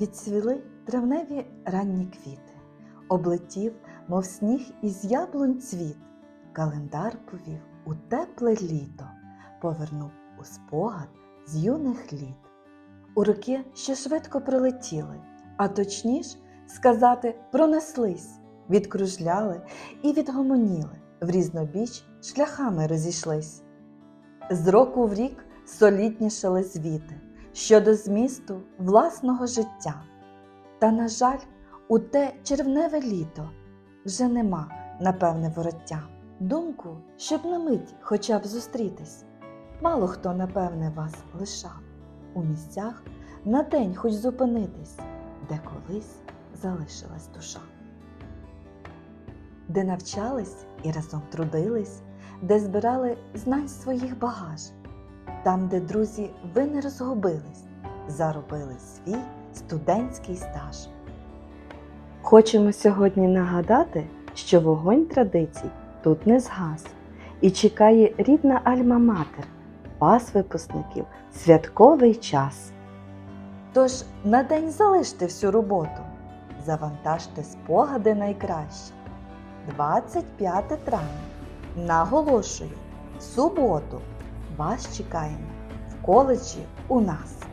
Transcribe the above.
Відцвіли травневі ранні квіти, облетів, мов сніг із яблунь цвіт, календар повів у тепле літо, повернув у спогад з юних літ. У роки, що швидко пролетіли, а точніш сказати, пронеслись, відкружляли і відгомоніли, в різнобіч шляхами розійшлись. З року в рік соліднішали звіти щодо змісту власного життя. Та, на жаль, у те червневе літо вже нема, напевне, вороття. Думку, щоб на мить хоча б зустрітись. Мало хто, напевне, вас лишав у місцях на день хоч зупинитись, де колись залишилась душа. Де навчались і разом трудились, де збирали знань своїх багаж, там, де друзі ви не розгубились, заробили свій студентський стаж. Хочемо сьогодні нагадати, що вогонь традицій тут не згас і чекає рідна альма-матер, вас, випускників, святковий час. Тож на день залиште всю роботу, завантажте спогади найкраще. 25 травня. Наголошую, суботу вас чекаємо в коледжі у нас.